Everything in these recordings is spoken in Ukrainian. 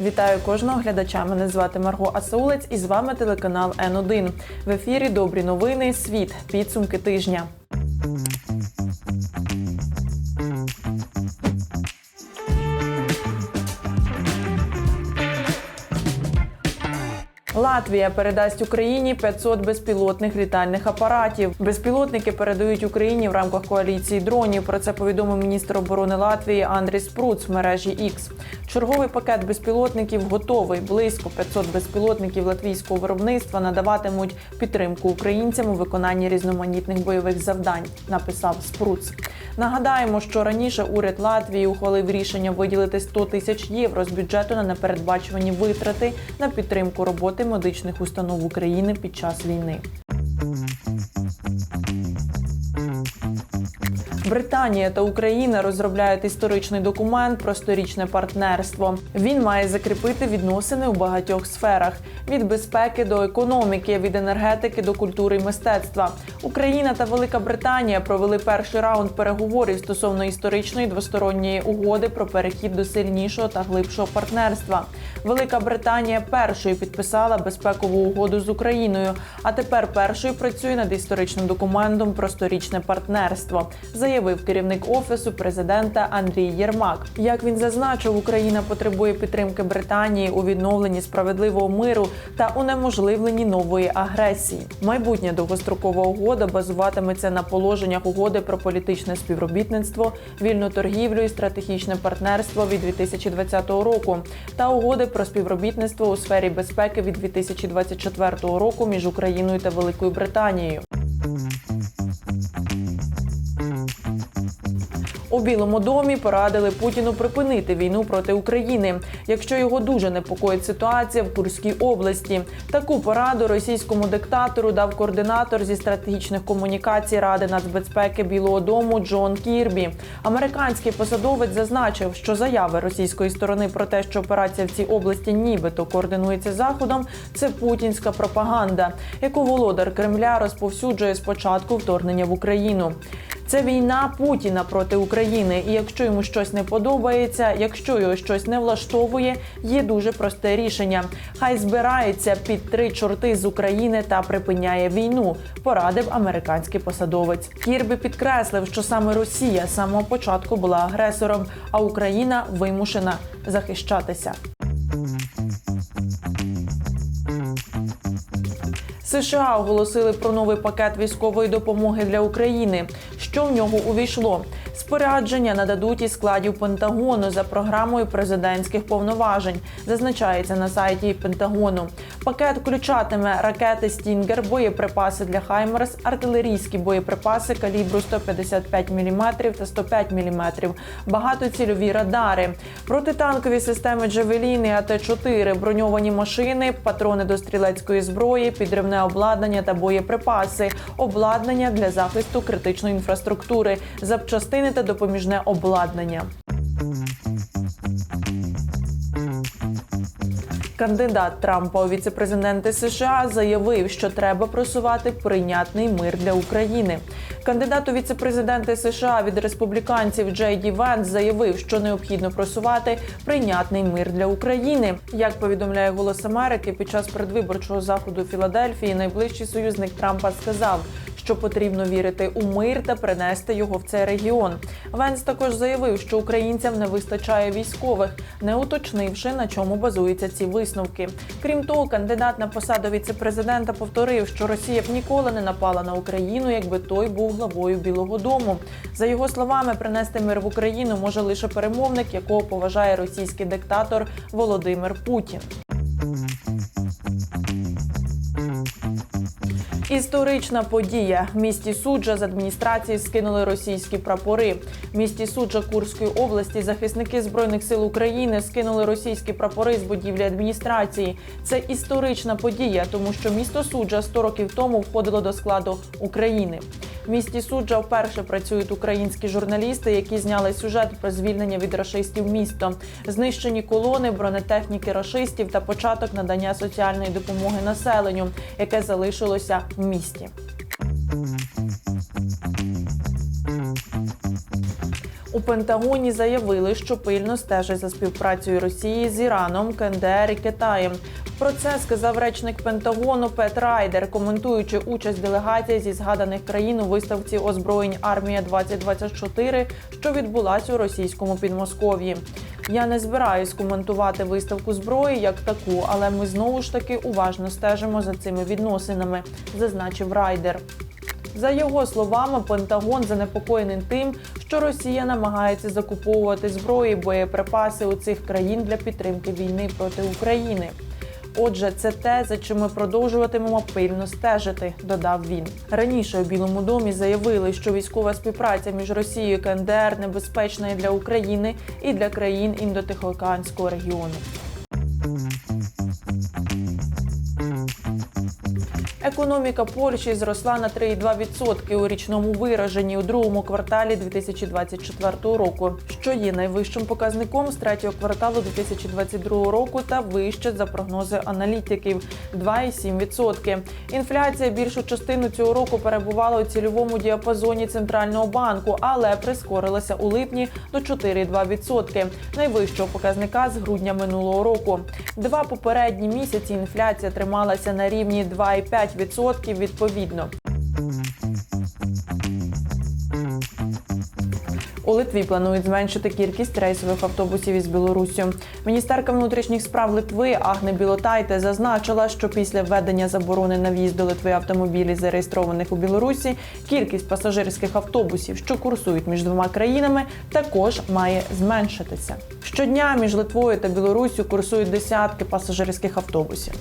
Вітаю кожного глядача. Мене звати Марго Асаулець і з вами телеканал Н1. В ефірі Добрі новини. Світ. Підсумки тижня. Латвія передасть Україні 500 безпілотних літальних апаратів. Безпілотники передають Україні в рамках коаліції дронів. Про це повідомив міністр оборони Латвії Андрій Спруц в мережі X. Черговий пакет безпілотників готовий. Близько 500 безпілотників латвійського виробництва надаватимуть підтримку українцям у виконанні різноманітних бойових завдань. Написав Спруц. Нагадаємо, що раніше уряд Латвії ухвалив рішення виділити 100 тисяч євро з бюджету на непередбачувані витрати на підтримку роботи медичних установ України під час війни. Британія та Україна розробляють історичний документ про сторічне партнерство. Він має закріпити відносини у багатьох сферах: від безпеки до економіки, від енергетики до культури і мистецтва. Україна та Велика Британія провели перший раунд переговорів стосовно історичної двосторонньої угоди про перехід до сильнішого та глибшого партнерства. Велика Британія першою підписала безпекову угоду з Україною, а тепер першою працює над історичним документом про сторічне партнерство. Заявив керівник офісу президента Андрій Єрмак. Як він зазначив, Україна потребує підтримки Британії у відновленні справедливого миру та унеможливленні нової агресії. Майбутня довгострокова угода базуватиметься на положеннях угоди про політичне співробітництво, вільну торгівлю і стратегічне партнерство від 2020 року та угоди про співробітництво у сфері безпеки від 2024 року між Україною та Великою Британією. У Білому домі порадили Путіну припинити війну проти України, якщо його дуже непокоїть ситуація в Курській області. Таку пораду російському диктатору дав координатор зі стратегічних комунікацій Ради нацбезпеки Білого Дому Джон Кірбі. Американський посадовець зазначив, що заяви російської сторони про те, що операція в цій області нібито координується заходом, це путінська пропаганда, яку володар Кремля розповсюджує з початку вторгнення в Україну. Це війна Путіна проти України, і якщо йому щось не подобається, якщо його щось не влаштовує, є дуже просте рішення. Хай збирається під три чорти з України та припиняє війну. Порадив американський посадовець. Кірбі підкреслив, що саме Росія з самого початку була агресором, а Україна вимушена захищатися. США оголосили про новий пакет військової допомоги для України. Що в нього увійшло? Спорядження нададуть із складів Пентагону за програмою президентських повноважень. Зазначається на сайті Пентагону. Пакет включатиме ракети Стінгер, боєприпаси для Хаймерс, артилерійські боєприпаси калібру 155 мм та 105 мм, багатоцільові радари, протитанкові системи Джавеліни, АТ-4, броньовані машини, патрони до стрілецької зброї, підривне обладнання та боєприпаси, обладнання для захисту критичної інфраструктури, запчастини та допоміжне обладнання. Кандидат Трампа у віцепрезиденти США заявив, що треба просувати прийнятний мир для України. Кандидат у віцепрезиденти США від республіканців Джей Ді Венс заявив, що необхідно просувати прийнятний мир для України. Як повідомляє Голос Америки, під час передвиборчого заходу у Філадельфії найближчий союзник Трампа сказав, що потрібно вірити у мир та принести його в цей регіон. Венс також заявив, що українцям не вистачає військових, не уточнивши на чому базуються ці висновки. Крім того, кандидат на посаду віцепрезидента повторив, що Росія б ніколи не напала на Україну, якби той був главою Білого Дому. За його словами, принести мир в Україну може лише перемовник, якого поважає російський диктатор Володимир Путін. Історична подія в місті суджа з адміністрації скинули російські прапори. В місті суджа Курської області захисники збройних сил України скинули російські прапори з будівлі адміністрації. Це історична подія, тому що місто суджа 100 років тому входило до складу України. В місті суджа вперше працюють українські журналісти, які зняли сюжет про звільнення від рашистів місто, знищені колони, бронетехніки рашистів та початок надання соціальної допомоги населенню, яке залишилося в місті. У Пентагоні заявили, що пильно стежать за співпрацею Росії з Іраном, КНДР і Китаєм. Про це сказав речник Пентагону Пет Райдер, коментуючи участь делегації зі згаданих країн у виставці озброєнь Армія 2024 що відбулась у російському Підмосков'ї. Я не збираюсь коментувати виставку зброї як таку, але ми знову ж таки уважно стежимо за цими відносинами, зазначив Райдер. За його словами, Пентагон занепокоєний тим, що Росія намагається закуповувати зброю і боєприпаси у цих країн для підтримки війни проти України. Отже, це те, за чим ми продовжуватимемо пильно стежити, додав він. Раніше у Білому домі заявили, що військова співпраця між Росією і КНДР небезпечна і для України і для країн індотихоокеанського регіону. Економіка Польщі зросла на 3,2% у річному вираженні у другому кварталі 2024 року, що є найвищим показником з третього кварталу 2022 року та вище за прогнози аналітиків 2,7%. Інфляція більшу частину цього року перебувала у цільовому діапазоні центрального банку, але прискорилася у липні до 4,2%, найвищого показника з грудня минулого року. Два попередні місяці інфляція трималася на рівні 2,5% відповідно. У Литві планують зменшити кількість рейсових автобусів із Білоруссю. Міністерка внутрішніх справ Литви Агне Білотайте зазначила, що після введення заборони на в'їзд до Литви автомобілів, зареєстрованих у Білорусі, кількість пасажирських автобусів, що курсують між двома країнами, також має зменшитися. Щодня між Литвою та Білоруссю курсують десятки пасажирських автобусів.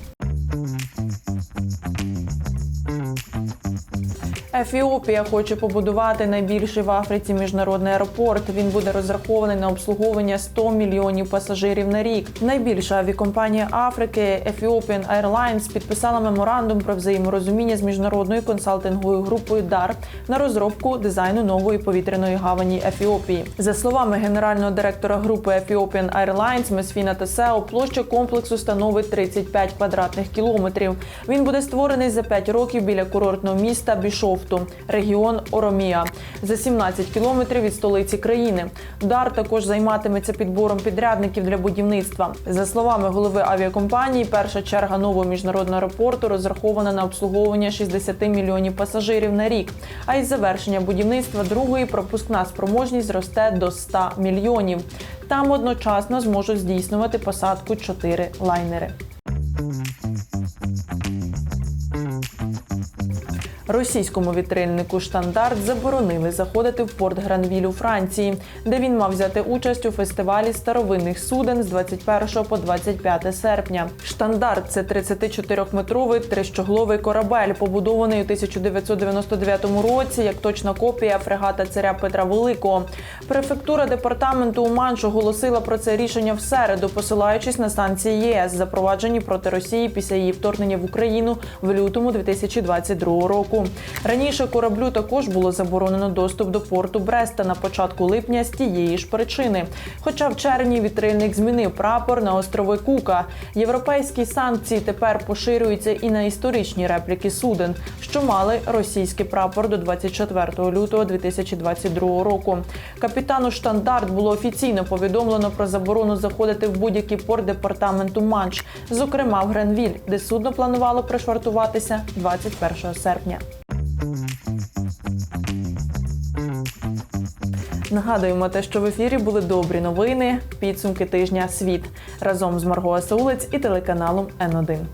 Ефіопія хоче побудувати найбільший в Африці міжнародний аеропорт. Він буде розрахований на обслуговування 100 мільйонів пасажирів на рік. Найбільша авіакомпанія Африки Ethiopian Airlines підписала меморандум про взаєморозуміння з міжнародною консалтинговою групою DAR на розробку дизайну нової повітряної гавані Ефіопії. За словами генерального директора групи Ethiopian Airlines Месфіна Тесео, площа комплексу становить 35 квадратних кілометрів. Він буде створений за 5 років біля курортного міста Бішофту, регіон Оромія, за 17 кілометрів від столиці країни. Дар також займатиметься підбором підрядників для будівництва. За словами голови авіакомпанії, перша черга нового міжнародного аеропорту розрахована на обслуговування 60 мільйонів пасажирів на рік. А із завершення будівництва другої пропускна спроможність зросте до 100 мільйонів. Там одночасно зможуть здійснювати посадку 4 лайнери. Російському вітрильнику штандарт заборонили заходити в порт Гранвіль у Франції, де він мав взяти участь у фестивалі старовинних суден з 21 по 25 серпня. Штандарт це 34-метровий трищогловий корабель, побудований у 1999 році як точна копія фрегата царя Петра Великого. Префектура департаменту Уманш оголосила про це рішення в середу, посилаючись на санкції ЄС, запроваджені проти Росії після її вторгнення в Україну в лютому 2022 року. Раніше кораблю також було заборонено доступ до порту Бреста на початку липня з тієї ж причини. Хоча в червні вітрильник змінив прапор на острови Кука. Європейські санкції тепер поширюються і на історичні репліки суден, що мали російський прапор до 24 лютого 2022 року. Капітану штандарт було офіційно повідомлено про заборону заходити в будь-який порт департаменту Манш, зокрема в Гренвіль, де судно планувало пришвартуватися 21 серпня. Нагадуємо те, що в ефірі були добрі новини, підсумки тижня світ разом з Марго Асаулець і телеканалом Н1.